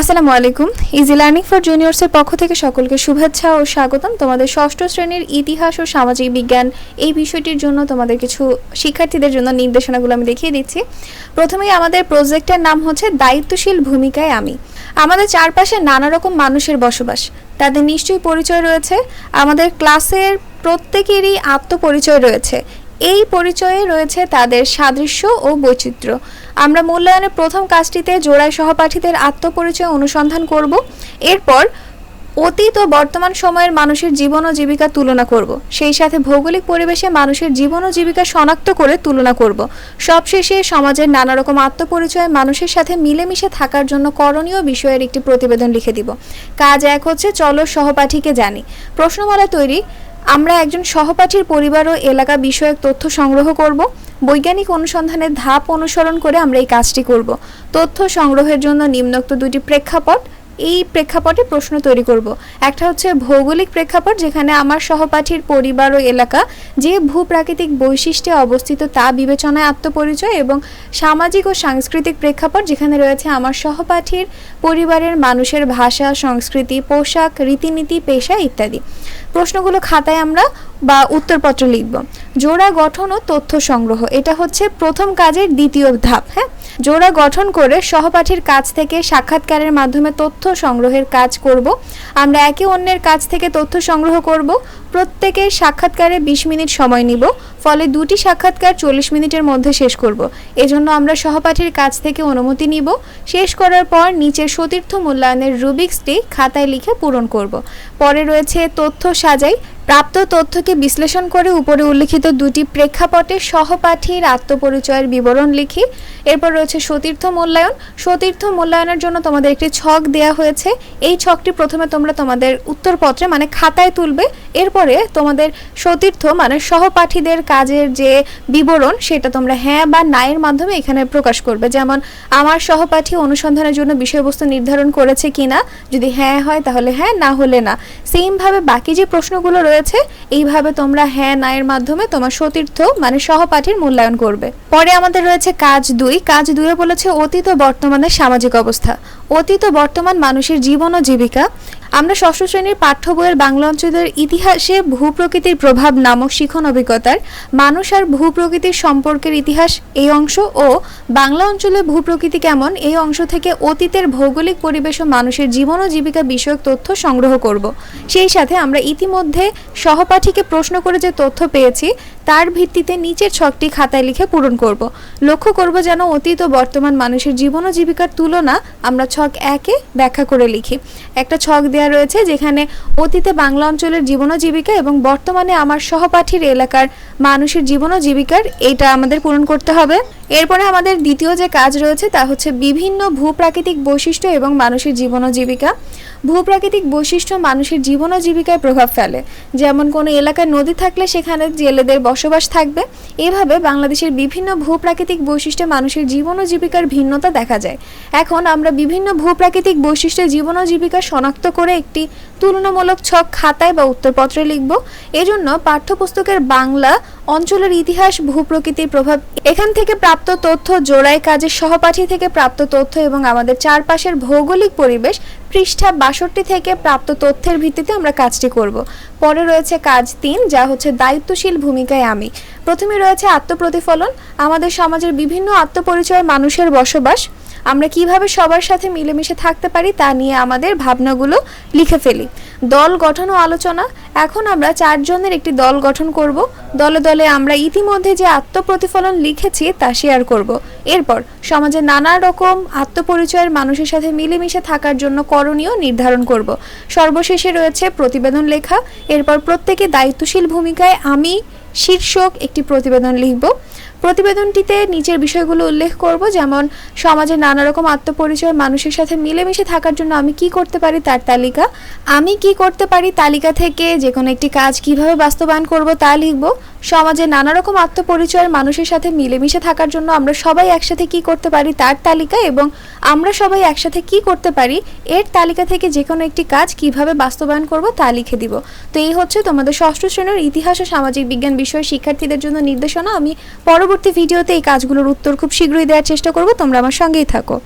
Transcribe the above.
আসসালামু আলাইকুম। Easy learning for জুনিয়র্সের পক্ষ থেকে সকলকে শুভেচ্ছা ও স্বাগতম। তোমাদের ষষ্ঠ শ্রেণির ইতিহাস ও সামাজিক বিজ্ঞান এই বিষয়টির জন্য তোমাদের কিছু শিক্ষার্থীদের জন্য নির্দেশনাগুলো আমি দেখিয়ে দিচ্ছি। প্রথমেই আমাদের প্রজেক্টের নাম হচ্ছে দায়িত্বশীল ভূমিকায় আমি। আমাদের চারপাশে নানা রকম মানুষের বসবাস। তাদের নিশ্চয়ই পরিচয় রয়েছে। আমাদের ক্লাসের প্রত্যেকেরই আত্মপরিচয় রয়েছে। এই পরিচয়ে রয়েছে তাদের সাদৃশ্য ও বৈচিত্র্য। আমরা মূল্যায়নের প্রথম কাজটিতে জোড়ায় সহপাঠীদের আত্মপরিচয় অনুসন্ধান করব। এরপর অতীত ও বর্তমান সময়ের মানুষের জীবন ও জীবিকা তুলনা করব। সেই সাথে ভৌগোলিক পরিবেশে মানুষের জীবন ও জীবিকা শনাক্ত করে তুলনা করব। সবশেষে সমাজের নানা রকম আত্মপরিচয় মানুষের সাথে মিলেমিশে থাকার জন্য করণীয় বিষয়ের একটি প্রতিবেদন লিখে দিব। কাজ এক হচ্ছে চলো সহপাঠীকে জানি। প্রশ্নমালা তৈরি আমরা একজন সহপাঠীর পরিবার ও এলাকা বিষয়ক তথ্য সংগ্রহ করব। বৈজ্ঞানিক অনুসন্ধানের ধাপ অনুসরণ করে আমরা এই কাজটি করব। তথ্য সংগ্রহের জন্য নিম্নোক্ত দুটি প্রেক্ষাপট এই প্রেক্ষাপটে প্রশ্ন তৈরি করব। একটা হচ্ছে ভৌগোলিক প্রেক্ষাপট যেখানে আমার সহপাঠীর পরিবার ও এলাকা যে ভূপ্রাকৃতিক বৈশিষ্ট্যে অবস্থিত তা বিবেচনায় আত্মপরিচয় এবং সামাজিক ও সাংস্কৃতিক প্রেক্ষাপট যেখানে রয়েছে আমার সহপাঠীর পরিবারের মানুষের ভাষা, সংস্কৃতি, পোশাক, রীতিনীতি, পেশা ইত্যাদি। প্রশ্নগুলো খাতায় আমরা বা উত্তরপত্র লিখব। জোড়া গঠন ও তথ্য সংগ্রহ, এটা হচ্ছে প্রথম কাজের দ্বিতীয় ধাপ হ্যাঁ? জোড়া গঠন করে সহপাঠীর কাছ থেকে সাক্ষাৎকারের মাধ্যমে তথ্য সংগ্রহের কাজ করব। আমরা একে অন্যের কাছ থেকে তথ্য সংগ্রহ করব। প্রত্যেকের সাক্ষাৎকারে বিশ মিনিট সময় নিব, ফলে দুটি সাক্ষাৎকার চল্লিশ মিনিটের মধ্যে শেষ করব। এজন্য আমরা সহপাঠীর কাছ থেকে অনুমতি নিব। শেষ করার পর নিচের সতীর্থ মূল্যায়নের রুবিক্সটি খাতায় লিখে পূরণ করব। পরে রয়েছে তথ্য সাজাই প্রাপ্ত তথ্যকে বিশ্লেষণ করে উপরে উল্লিখিত দুটি প্রেক্ষাপটে সহপাঠীর আত্মপরিচয়ের বিবরণ লিখি। এরপর রয়েছে সতীর্থ মূল্যায়ন। সতীর্থ মূল্যায়নের জন্য তোমাদের একটি ছক দেয়া হয়েছে। এই ছকটি প্রথমে তোমরা তোমাদের উত্তরপত্রে মানে খাতায় তুলবে। এরপরে তোমাদের সতীর্থ মানে সহপাঠীদের কাজের যে বিবরণ, সেটা তোমরা হ্যাঁ বা নায়ের মাধ্যমে এখানে প্রকাশ করবে। যেমন, আমার সহপাঠী অনুসন্ধানের জন্য বিষয়বস্তু নির্ধারণ করেছে কিনা? যদি হ্যাঁ হয় তাহলে হ্যাঁ না হলে না। সেমভাবে বাকি যে প্রশ্নগুলো রয়েছে, এইভাবে তোমরা হ্যাঁ নায়ের মাধ্যমে তোমার সতীর্থ মানে সহপাঠীর মূল্যায়ন করবে। পরে আমাদের রয়েছে কাজ দুই। কাজ দুয়ে বলেছে অতীত বর্তমানের সামাজিক অবস্থা। অতীত বর্তমান মানুষের জীবন ও জীবিকা। আমরা ষষ্ঠ শ্রেণির পাঠ্য বইয়ের বাংলা অঞ্চলের ইতিহাসে ভূপ্রকৃতির প্রভাব নামক শিখন অভিজ্ঞতার, মানুষ আর ভূপ্রকৃতির সম্পর্কের ইতিহাস এই অংশ ও বাংলা অঞ্চলে ভূপ্রকৃতি কেমন এই অংশ থেকে অতীতের ভৌগোলিক পরিবেশ ও মানুষের জীবন ও জীবিকা বিষয়ক তথ্য সংগ্রহ করব। সেই সাথে আমরা ইতিমধ্যে সহপাঠীকে প্রশ্ন করে যে তথ্য পেয়েছি, তার ভিত্তিতে নিচের ছকটি খাতায় লিখে পূরণ করব। লক্ষ্য করব যেন অতীত ও বর্তমান মানুষের জীবন ও জীবিকার তুলনা আমরা ছক একে ব্যাখ্যা করে লিখি। একটা ছক দেওয়া রয়েছে যেখানে অতীতে বাংলা অঞ্চলের জীবন জীবিকা এবং বর্তমানে আমার সহপাঠীর এলাকার মানুষের জীবন জীবিকার এটা আমাদের পূরণ করতে হবে। এরপরে আমাদের দ্বিতীয় যে কাজ রয়েছে তা হচ্ছে বিভিন্ন ভূপ্রাকৃতিক বৈশিষ্ট্য এবং মানুষের জীবন জীবিকা। ভূপ্রাকৃতিক বৈশিষ্ট্য মানুষের জীবন জীবিকায় প্রভাব ফেলে। যেমন কোনো এলাকায় নদী থাকলে সেখানে জেলেদের বসবাস থাকবে। এভাবে বাংলাদেশের বিভিন্ন ভূপ্রাকৃতিক বৈশিষ্ট্যে মানুষের জীবন জীবিকার ভিন্নতা দেখা যায়। এখন আমরা বিভিন্ন ভূপ্রাকৃতিক বৈশিষ্ট্যে জীবন জীবিকা শনাক্ত করে একটি তুলনামূলক ছক খাতায় বা উত্তরপত্রে লিখব। এজন্য পাঠ্যপুস্তকের বাংলা অঞ্চলের ইতিহাস, ভূপ্রকৃতির প্রভাব, এখান থেকে প্রাপ্ত তথ্য জোড়াই কাজের সহপাঠী থেকে প্রাপ্ত তথ্য এবং আমাদের চারপাশের ভৌগোলিক পরিবেশ পৃষ্ঠা বাষট্টি থেকে প্রাপ্ত তথ্যের ভিত্তিতে আমরা কাজটি করব। পরে রয়েছে কাজ তিন, যা হচ্ছে দায়িত্বশীল ভূমিকায় আমি। প্রথমে রয়েছে আত্মপ্রতিফলন। আমাদের সমাজের বিভিন্ন আত্মপরিচয়ের মানুষের বসবাস। আমরা কীভাবে সবার সাথে মিলেমিশে থাকতে পারি তা নিয়ে আমাদের ভাবনাগুলো লিখে ফেলি। দল গঠন ও আলোচনা। এখন আমরা চারজনের একটি দল গঠন করব। দলে দলে আমরা ইতিমধ্যে যে আত্মপ্রতিফলন লিখেছি তা শেয়ার করব। এরপর সমাজে নানা রকম আত্মপরিচয়ের মানুষের সাথে মিলেমিশে থাকার জন্য করণীয় নির্ধারণ করব। সর্বশেষে রয়েছে প্রতিবেদন লেখা। এরপর প্রত্যেকে দায়িত্বশীল ভূমিকায় আমি, শীর্ষক একটি প্রতিবেদন লিখব। প্রতিবেদনটিতে নিচের বিষয়গুলো উল্লেখ করব, যেমন সমাজে নানা রকম আত্মপরিচয়, মানুষের সাথে মিলেমিশে থাকার জন্য আমি কি করতে পারি তার তালিকা। আমি কি করতে পারি তালিকা থেকে যে কোনো একটি কাজ কীভাবে বাস্তবায়ন করব তা লিখব। সমাজে নানা রকম আত্মপরিচয়ের মানুষের সাথে মিলেমিশে থাকার জন্য আমরা সবাই একসাথে কি করতে পারি তার তালিকা এবং আমরা সবাই একসাথে কি করতে পারি এর তালিকা থেকে যে কোনো একটি কাজ কীভাবে বাস্তবায়ন করব তা লিখে দিব। তো এই হচ্ছে তোমাদের ষষ্ঠ শ্রেণির ইতিহাস ও সামাজিক বিজ্ঞান বিষয়ের শিক্ষার্থীদের জন্য নির্দেশনা। আমি পরবর্তী ভিডিওতে এই কাজগুলোর উত্তর খুব শীঘ্রই দেওয়ার চেষ্টা করব। তোমরা আমার সঙ্গেই থাকো।